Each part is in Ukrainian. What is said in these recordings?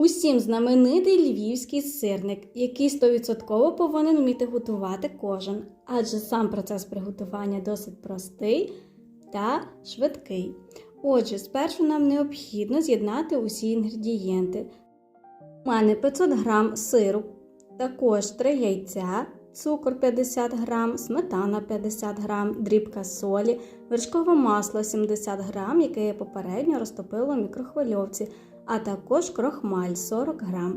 Усім знаменитий львівський сирник, який 100% повинен вміти готувати кожен, адже сам процес приготування досить простий та швидкий. Отже, спершу нам необхідно з'єднати усі інгредієнти. У мене 500 г сиру, також 3 яйця, цукор 50 г, сметана 50 г, дрібка солі, вершкове масло 70 г, яке я попередньо розтопила в мікрохвильовці, а також крохмаль 40 г.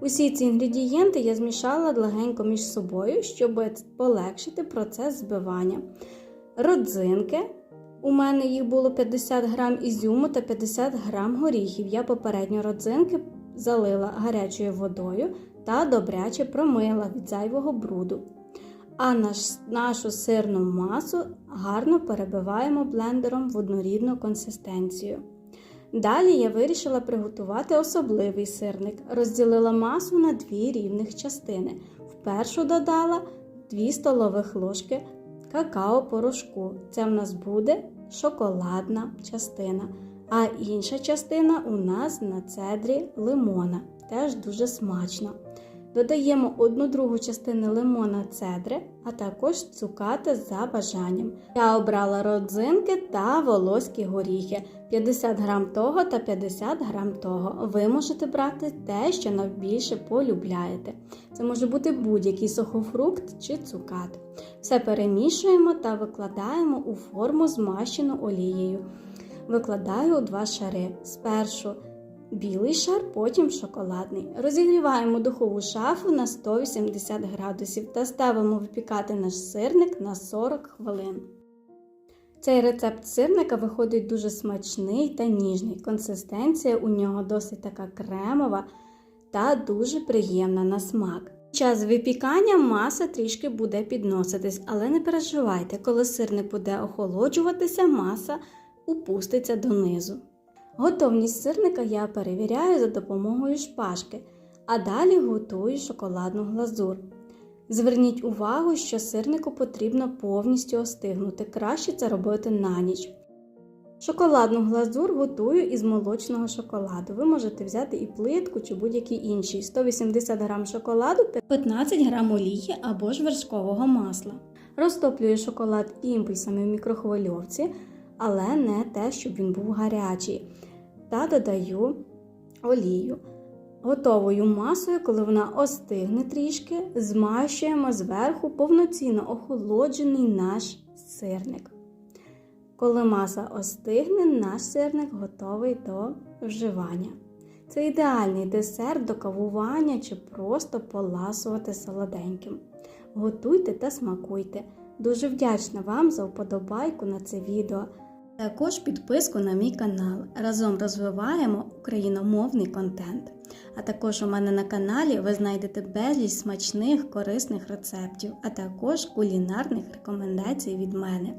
Усі ці інгредієнти я змішала легенько між собою, щоб полегшити процес збивання. Родзинки. У мене їх було 50 г ізюму та 50 г горіхів. Я попередньо родзинки залила гарячою водою та добряче промила від зайвого бруду. А наш, нашу сирну масу гарно перебиваємо блендером в однорідну консистенцію. Далі я вирішила приготувати особливий сирник. Розділила масу на дві рівних частини. Впершу додала 2 столових ложки какао-порошку. Це в нас буде шоколадна частина. А інша частина у нас на цедрі лимона. Теж дуже смачно. Додаємо одну другу частину лимона цедри, а також цукати за бажанням. Я обрала родзинки та волоські горіхи 50 грам того та 50 грам того. Ви можете брати те, що найбільше полюбляєте. Це може бути будь-який сухофрукт чи цукат. Все перемішуємо та викладаємо у форму змащену олією. Викладаю у два шари. Спершу білий шар, потім шоколадний. Розігріваємо духову шафу на 180 градусів та ставимо випікати наш сирник на 40 хвилин. Цей рецепт сирника виходить дуже смачний та ніжний. Консистенція у нього досить така кремова та дуже приємна на смак. Час випікання маса трішки буде підноситись, але не переживайте, коли сирник буде охолоджуватися, маса упуститься донизу. Готовність сирника я перевіряю за допомогою шпажки, а далі готую шоколадну глазур. Зверніть увагу, що сирнику потрібно повністю остигнути. Краще це робити на ніч. Шоколадну глазур готую із молочного шоколаду. Ви можете взяти і плитку чи будь-який інший 180 г шоколаду, 15 г олії або ж вершкового масла. Розтоплюю шоколад імпульсами в мікрохвильовці, але не те, щоб він був гарячий. Та додаю олію. Готовою масою, коли вона остигне трішки, змащуємо зверху повноцінно охолоджений наш сирник. Коли маса остигне, наш сирник готовий до вживання. Це ідеальний десерт до кавування чи просто поласувати солоденьким. Готуйте та смакуйте. Дуже вдячна вам за вподобайку на це відео. Також підписку на мій канал. Разом розвиваємо україномовний контент. А також у мене на каналі ви знайдете безліч смачних, корисних рецептів, а також кулінарних рекомендацій від мене.